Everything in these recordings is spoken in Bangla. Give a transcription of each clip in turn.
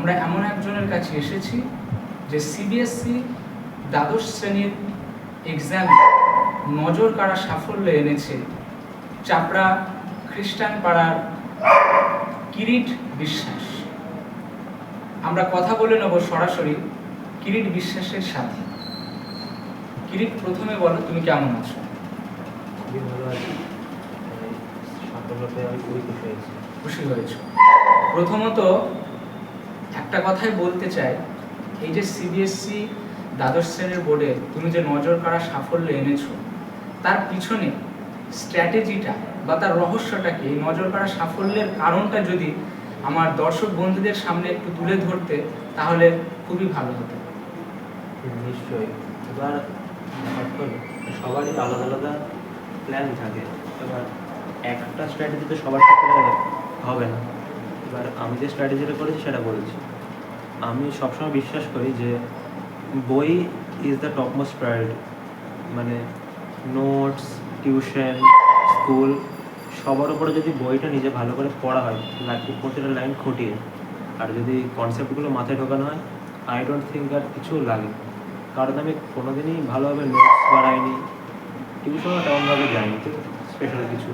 আমরা এমন একজনের কাছে এসেছি যে সিবিএসসি E দ্বাদশ শ্রেণির এক্সামে নজর কাড়া সাফল্য এনেছে চাপড়া খ্রিস্টান পাড়ার কিরিট বিশ্বাস। আমরা কথা বলে নেব সরাসরি কিরিট বিশ্বাসের সাথে। কিরিট প্রথমে বলো তুমি কেমন আছো? খুবই ভালো আছি। সাফল্যতে আমি খুবই খুশি হয়েছি। খুশি হয়েছ। প্রথমত একটা কথাই বলতে চাই, এই যে সিবিএসসি E দ্বাদশ শ্রেণির বোর্ডে তুমি যে নজর কাড়া সাফল্য এনেছো, তার পিছনে স্ট্র্যাটেজিটা বা তার রহস্যটাকে এই নজর কাড়া সাফল্যের কারণটা যদি আমার দর্শক বন্ধুদের সামনে একটু তুলে ধরতে, তাহলে খুবই ভালো হতো। নিশ্চয়ই। এবার সবারই আলাদা আলাদা প্ল্যান থাকে। এবার একটা স্ট্র্যাটেজিতে সবার হবে না। এবার আমি যে স্ট্র্যাটেজিটা করেছি সেটা বলছি আমি সবসময় বিশ্বাস করি যে বই is the top most priority মানে নোটস টিউশন স্কুল সবার উপরে যদি বইটা নিজে ভালো করে পড়া হয় লাইক প্রতিটা লাইন খুঁটিয়ে, আর যদি কনসেপ্টগুলো মাথায় ঢোকানো হয় আই ডোন্ট থিঙ্ক আর কিছু লাগে কারণ আমি কোনোদিনই ভালোভাবে নোটস বাড়াইনি টিউশনও তেমনভাবে যাইনি স্পেশাল কিছু,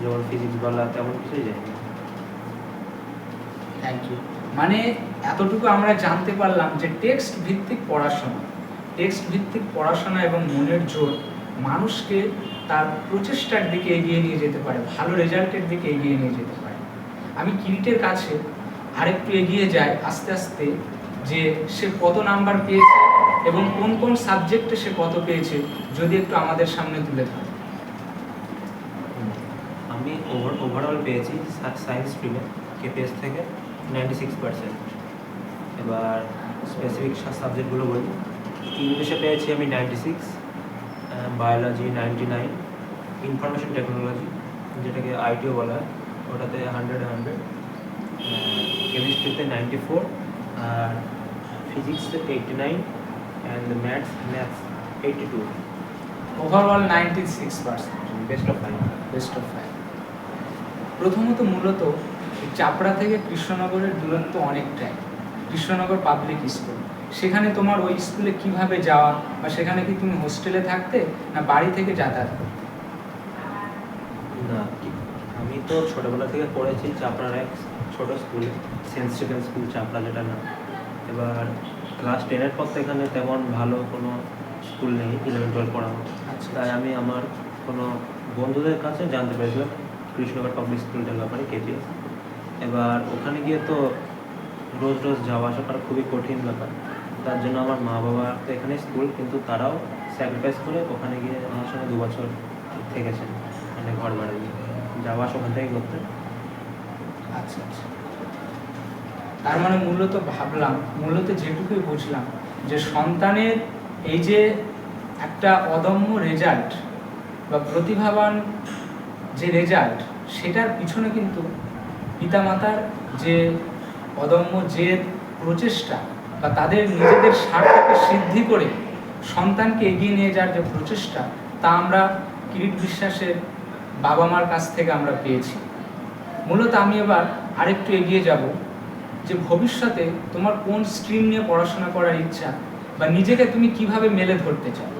যেমন ফিজিক্স বলা তেমন কিছুই যায়নি। থ্যাংক ইউ মানে এতটুকু আমরা জানতে পারলাম যে টেক্সট ভিত্তিক পড়াশোনা টেক্সট ভিত্তিক পড়াশোনা এবং মনের জোর মানুষকে তার প্রচেষ্টার দিকে এগিয়ে নিয়ে যেতে পারে, ভালো রেজাল্টের দিকে এগিয়ে নিয়ে যেতে পারে। আমি কিরিটের কাছে আরেকটু এগিয়ে যাই আস্তে আস্তে যে সে কত নাম্বার পেয়েছে এবং কোন কোন সাবজেক্টে সে কত পেয়েছে, যদি একটু আমাদের সামনে তুলে ধরে। আমি ওভার ওভারঅল পেয়েছি সায়েন্স স্ট্রিমে কেপিএস থেকে। নাইনটি সিক্স পার্সেন্ট এবার স্পেসিফিক সাবজেক্টগুলো বলি। ইংলিশে পেয়েছি আমি ninety six biology ninety nine information technology যেটাকে আইটিও বলা হয়। ওটাতে হান্ড্রেড হান্ড্রেড কেমিস্ট্রিতে নাইনটি ফোর আর ফিজিক্সে eighty nine and maths maths eighty two overall ninety six percent best of five best of five প্রথমত মূলত চাপড়া থেকে কৃষ্ণনগরের দূরত্ব অনেকটাই। কৃষ্ণনগর পাবলিক স্কুল সেখানে তোমার ওই স্কুলে কীভাবে যাওয়া বা সেখানে কি তুমি হোস্টেলে থাকতে না বাড়ি থেকে যাতায়াত করতে? না আমি তো ছোটবেলা থেকে পড়েছি চাপড়ার এক ছোট স্কুলে সেন্ট স্টিফেন স্কুল চাপড়া যেটা না এবার ক্লাস টেনের পর তো এখানে তেমন ভালো কোনো স্কুল নেই ইলেভেন টুয়েলভ পড়ানো আচ্ছা তাই আমি আমার কোনো বন্ধুদের কাছে জানতে পেরেছিলাম কৃষ্ণনগর পাবলিক স্কুলটার ব্যাপারে কেপিএস এবার ওখানে গিয়ে তো রোজ রোজ যাওয়া আসা করা খুবই কঠিন ব্যাপার। তার জন্য আমার মা বাবা তো এখানে স্কুল, কিন্তু তারাও স্যাক্রিফাইস করে ওখানে গিয়ে আমার সঙ্গে দু বছর থেকেছেন মানে ঘর দিয়ে। যাওয়া আসা ওখান থেকে করতে আচ্ছা আচ্ছা। তার মানে মূলত ভাবলাম, মূলত যেটুকুই বুঝলাম, যে সন্তানের এই যে একটা অদম্য রেজাল্ট বা প্রতিভাবান যে রেজাল্ট সেটার পিছনে কিন্তু পিতামাতার যে অদম্য যে প্রচেষ্টা বা তাদের নিজেদের স্বার্থকে সিদ্ধি করে সন্তানকে এগিয়ে নিয়ে যাওয়ার যে প্রচেষ্টা, তা আমরা কিরিট বিশ্বাসের বাবা মার কাছ থেকে আমরা পেয়েছি। মূলত আমি এবার আরেকটু এগিয়ে যাব যে ভবিষ্যতে তোমার কোন স্ট্রিম নিয়ে পড়াশোনা করার ইচ্ছা বা নিজেকে তুমি কীভাবে মেলে ধরতে চাও?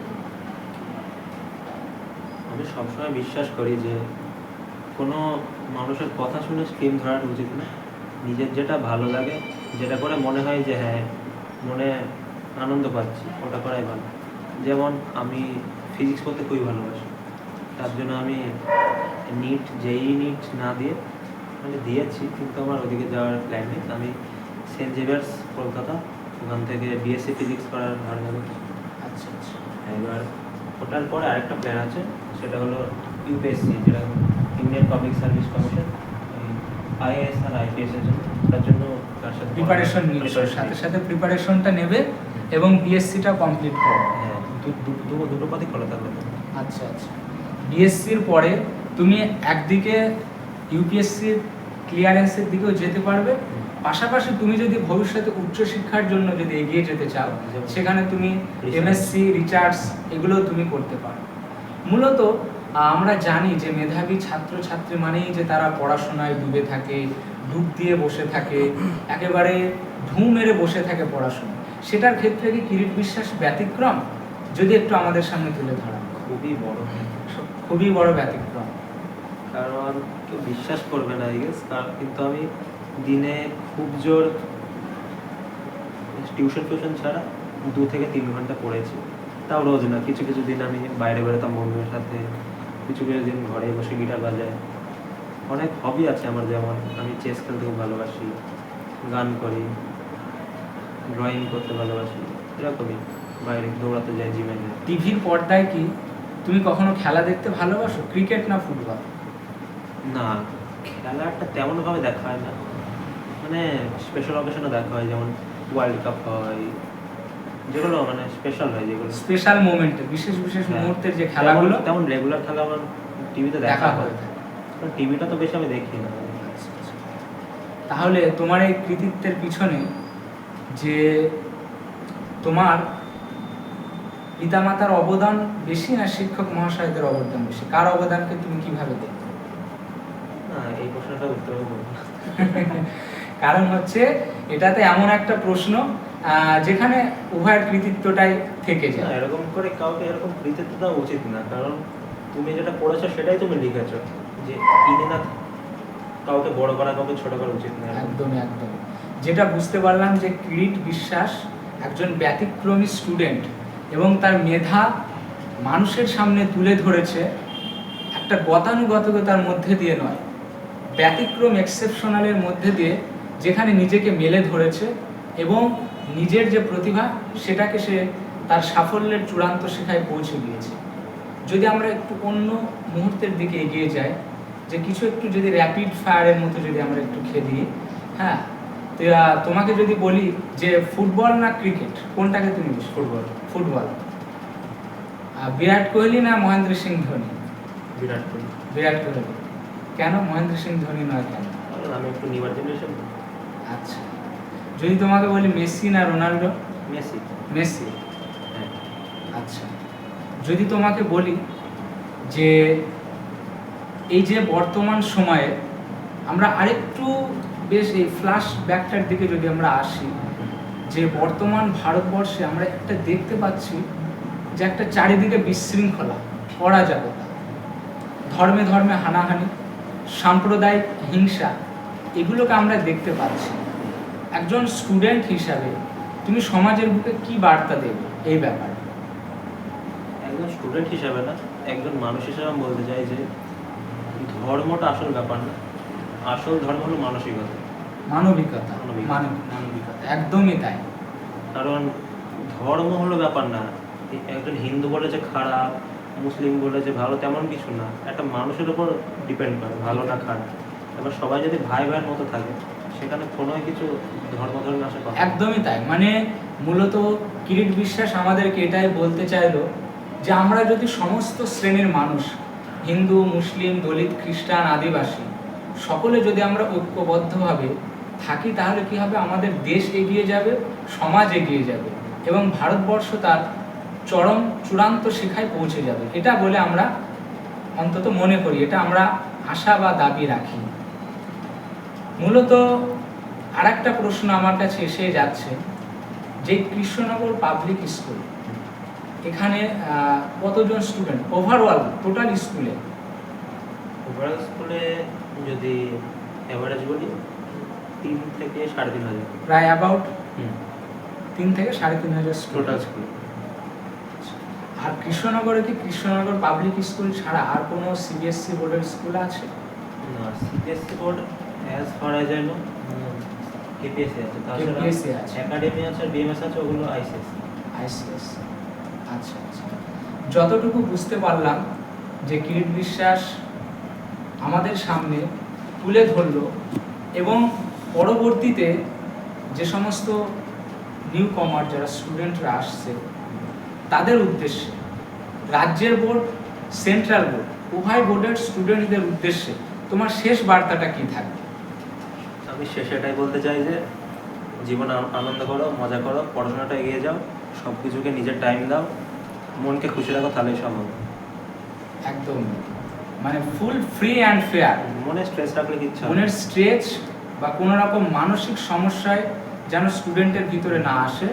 আমি সবসময় বিশ্বাস করি যে কোনো মানুষের কথা শুনে স্ট্রিম ধরাটা উচিত না। নিজের যেটা ভালো লাগে যেটা করে মনে হয় যে হ্যাঁ মনে আনন্দ পাচ্ছি ওটা করাই ভালো। যেমন আমি ফিজিক্স পড়তে খুবই ভালোবাসি। তার জন্য আমি নিট যেই নিট না দিয়ে মানে দিয়েছি কিন্তু আমার ওদিকে যাওয়ার প্ল্যান নেই। আমি সেন্ট জেভিয়ার্স কলকাতা ওখান থেকে বিএসসি ফিজিক্স করার ভালো লাগে আচ্ছা আচ্ছা। এবার ওটার পরে আরেকটা প্ল্যান আছে সেটা হলো ইউপিএসসি যেটা Indian public service commission IAS আর আইপিএস এর জন্য তার জন্য তার সাথে প্রিপারেশন সাথে সাথে প্রিপারেশনটা নেবে এবং বিএসসিটা কমপ্লিট করবে হ্যাঁ দুটো দুটো পথই খোলা থাকবে। আচ্ছা আচ্ছা। বিএসসির পরে তুমি একদিকে ইউপিএসসির ক্লিয়ারেন্সের দিকেও যেতে পারবে। পাশাপাশি তুমি যদি ভবিষ্যতে উচ্চশিক্ষার জন্য যদি এগিয়ে যেতে চাও সেখানে তুমি এমএসসি রিচার্জ এগুলোও তুমি করতে পারো। মূলত আমরা জানি যে মেধাবী ছাত্রছাত্রী মানেই যে তারা পড়াশোনায় ডুবে থাকে ডুব দিয়ে বসে থাকে একেবারে ধু মেরে বসে থাকে পড়াশোনা সেটার ক্ষেত্রে কি কিরিট বিশ্বাস ব্যতিক্রম? যদি একটু আমাদের সামনে তুলে ধরা খুবই বড় খুবই বড় ব্যতিক্রম। কারণ কেউ বিশ্বাস করবে না গেস কিন্তু আমি দিনে খুব জোর টিউশন টিউশন ছাড়া দু থেকে তিন ঘণ্টা পড়েছি। তাও রোজ না কিছু কিছু দিন আমি বাইরে বেরোতাম বন্ধুদের সাথে। কিছু কিছু দিন ঘরে বসে গিটার বাজাই অনেক হবি আছে আমার যেমন আমি চেস খেলতে খুব ভালোবাসি গান করি ড্রয়িং করতে ভালোবাসি এরকমই বাইরে দৌড়াতে যাই জিমে যাই টিভির পর্দায় কি তুমি কখনো খেলা দেখতে ভালোবাসো ক্রিকেট না ফুটবল না খেলাটা তেমনভাবে দেখা হয় না। মানে স্পেশাল অকেশনে দেখা হয় যেমন ওয়ার্ল্ড কাপ হয় যেগুলো মানে স্পেশাল হয় যেগুলো স্পেশাল মোমেন্টে বিশেষ বিশেষ হ্যাঁ। মুহূর্তের যে খেলাগুলো। তেমন রেগুলার খেলা আমার টিভিতে দেখা হয়। টিভিটা তো বেশি আমি দেখি না। তাহলে তোমার এই কৃতিত্বের পিছনে যে তোমার পিতামাতার অবদান বেশি না শিক্ষক মহাশয়দের অবদান বেশি? কার অবদানকে তুমি কীভাবে দেখো না এই প্রশ্নটা উত্তর কারণ হচ্ছে এটাতে এমন একটা প্রশ্ন যেখানে উভয়ের কৃতিত্বটাই থেকে যায়। এরকম করে কাউকে এরকম কৃতিত্ব দেওয়া উচিত না কারণ তুমি যেটা পড়েছো সেটাই তুমি লিখেছো যে ইনি না কাউকে বড় করা কাউকে ছোট করা উচিত না। একদমই একদম। যেটা বুঝতে পারলাম যে কিরিট বিশ্বাস একজন ব্যতিক্রমী স্টুডেন্ট এবং তার মেধা মানুষের সামনে তুলে ধরেছে একটা গতানুগতিকতার মধ্যে দিয়ে নয় ব্যতিক্রম এক্সেপশনালের মধ্যে দিয়ে যেখানে নিজেকে মেলে ধরেছে এবং নিজের যে প্রতিভা সেটাকে সে তার সাফল্যের চূড়ান্ত শিখায় পৌঁছে গিয়েছে। যদি আমরা একটু অন্য মুহূর্তের দিকে এগিয়ে যাই যে কিছু একটু যদি র্যাপিড ফায়ারের মতো যদি আমরা একটু খেলি হ্যাঁ তো তোমাকে যদি বলি যে ফুটবল না ক্রিকেট কোনটাকে তুমি ফুটবল। ফুটবল। বিরাট কোহলি না মহেন্দ্র সিং ধোনি? বিরাট কোহলি। বিরাট কোহলি। কেন? মহেন্দ্র সিং ধোনি নয় কেন? আমি একটু নিউয়ার জেনারেশন আচ্ছা। যদি তোমাকে বলি মেসি না রোনাল্ডো? মেসি। মেসি? হ্যাঁ। আচ্ছা। যদি তোমাকে বলি যে এই যে বর্তমান সময়ে আমরা আরেকটু বেশ এই ফ্ল্যাশ ব্যাকটার দিকে যদি আমরা আসি যে বর্তমান ভারতবর্ষে আমরা একটা দেখতে পাচ্ছি যে একটা চারিদিকে বিশৃঙ্খলা অরাজকতা ধর্মে ধর্মে হানাহানি সাম্প্রদায়িক হিংসা এগুলোকে আমরা দেখতে পাচ্ছি। একজন স্টুডেন্ট হিসাবে তুমি সমাজের বুকে কি বার্তা দেবে এই ব্যাপারে। একজন স্টুডেন্ট হিসাবে না একজন মানুষ হিসাবে আমি বলতে চাই যে ধর্মটা আসল ব্যাপার না। আসল ধর্ম হলো মানসিকতা। মানবিকতা। মানবিকতা। মানবিকতা। একদমই তাই। কারণ ধর্ম হলো ব্যাপার না। একজন হিন্দু বলে যে খারাপ মুসলিম বলে যে ভালো তেমন কিছু না। একটা মানুষের উপর ডিপেন্ড করে ভালো না খারাপ। এবার সবাই যদি ভাই ভাইয়ের মতো থাকে, সেখানে কোনো কিছু ধর্ম ধর্মে আসে একদমই তাই। মানে মূলত কিরিট বিশ্বাস আমাদেরকে এটাই বলতে চাইলো যে আমরা যদি সমস্ত শ্রেণির মানুষ, হিন্দু, মুসলিম, দলিত, খ্রিস্টান, আদিবাসী, সকলে যদি আমরা ঐক্যবদ্ধভাবে থাকি, তাহলে কি হবে? আমাদের দেশ এগিয়ে যাবে, সমাজ এগিয়ে যাবে এবং ভারতবর্ষ তার চরম চূড়ান্ত শিখায় পৌঁছে যাবে। এটা বলে আমরা অন্তত মনে করি। এটা আমরা আশা বা দাবি রাখি। মূলত আর একটা প্রশ্ন আমার কাছে এসে যাচ্ছে যে কৃষ্ণনগর পাবলিক স্কুল এখানে কতজন স্টুডেন্ট ওভারঅল টোটাল স্কুলে ওভারঅল স্কুলে যদি অ্যাভারেজ বলি তিন থেকে সাড়ে তিন হাজার। প্রায় অ্যাবাউট তিন থেকে সাড়ে তিন হাজার টোটাল স্কুল আর কৃষ্ণনগরে কি কৃষ্ণনগর পাবলিক স্কুল ছাড়া আর কোনো সিবিএসসি বোর্ডের স্কুল আছে? না CBSC board as far as I know KPSC আছে। তাছাড়া। একাডেমি আছে। বিএমএস আছে ওগুলো আইসিএসসি আইসিএস আচ্ছা আচ্ছা। যতটুকু বুঝতে পারলাম যে কিরিট বিশ্বাস আমাদের সামনে তুলে ধরলো এবং পরবর্তীতে যে সমস্ত নিউ কমার যারা স্টুডেন্টরা আসছে তাদের উদ্দেশ্যে রাজ্যের বোর্ড সেন্ট্রাল বোর্ড উভয় বোর্ডের স্টুডেন্টদের উদ্দেশ্যে তোমার শেষ বার্তাটা কি থাকবে? আমি শেষে এটাই বলতে চাই যে জীবনে আনন্দ করো মজা করো পড়াশোনাটা এগিয়ে যাও সব কিছুকে নিজের টাইম দাও মনকে খুশি রাখো তাহলেই সব হবে একদম। মানে ফুল ফ্রি অ্যান্ড ফেয়ার মনে স্ট্রেস রাখলে কিচ্ছু মনের। স্ট্রেচ বা কোনো রকম মানসিক সমস্যায় যেন স্টুডেন্টের ভিতরে না আসে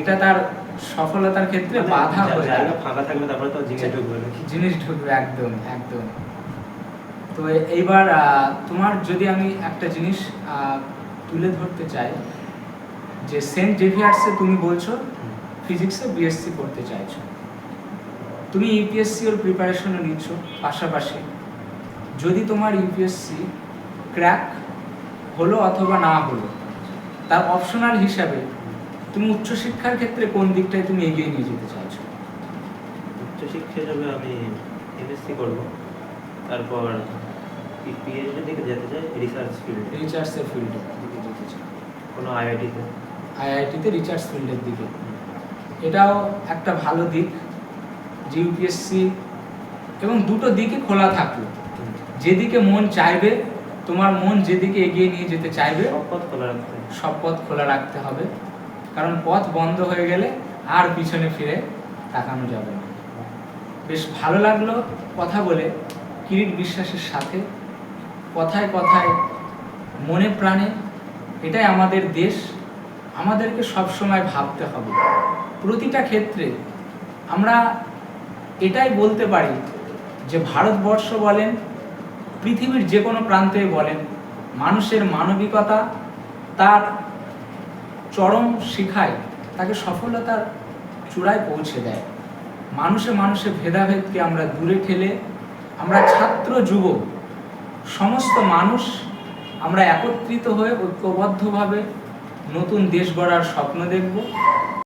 এটা তার সফলতার ক্ষেত্রে মানে বাধা হয়ে। ফাঁকা থাকবে তারপরে তো জিনিস ঢুকবে জিনিস ঢুকবে একদম একদম। তো এইবার তোমার যদি আমি একটা জিনিস তুলে ধরতে চাই, যে সেন্ট জেভিয়ার্সে তুমি বলছো, ফিজিক্সে বিএসসি করতে চাইছো। তুমি ইউপিএসসি ওর প্রিপারেশনও নিচ্ছ পাশাপাশি। যদি তোমার ইউপিএসসি ক্র্যাক হলো অথবা না হলো, তার অপশনাল হিসাবে তুমি উচ্চশিক্ষার ক্ষেত্রে কোন দিকটায় তুমি এগিয়ে নিয়ে যেতে চাইছো? উচ্চশিক্ষা হিসাবে আমি এমএসসি করব। তারপর পিএইচডি দিকে যেতে চাই রিসার্চ ফিল্ডে রিসার্চের ফিল্ডের দিকে যেতে চাই। কোনো আইআইটিতে আইআইটিতে রিসার্চ ফিল্ডের দিকে। এটাও একটা ভালো দিক যে ইউপিএসসি এবং দুটো দিকে খোলা থাকল। যেদিকে মন চাইবে তোমার মন যেদিকে এগিয়ে নিয়ে যেতে চাইবে সব পথ খোলা রাখতে হবে। সব পথ খোলা রাখতে হবে। কারণ পথ বন্ধ হয়ে গেলে আর পিছনে ফিরে তাকানো যাবে না। বেশ ভালো লাগল কথা বলে কিরিট বিশ্বাসের সাথে কথায় কথায়, মনে প্রাণে, এটাই আমাদের দেশ। আমাদেরকে সবসময় ভাবতে হবে। প্রতিটা ক্ষেত্রে আমরা এটাই বলতে পারি যে, ভারতবর্ষ বলেন, পৃথিবীর যে কোনো প্রান্তে বলেন, মানুষের মানবিকতা তার চরম শিখায়, তাকে সফলতার চূড়ায় পৌঁছে দেয়। মানুষে মানুষে ভেদাভেদকে আমরা দূরে ঠেলে, আমরা ছাত্র যুব সমস্ত মানুষ আমরা একত্রিত হয়ে ঐক্যবদ্ধভাবে নতুন দেশ গড়ার স্বপ্ন দেখব।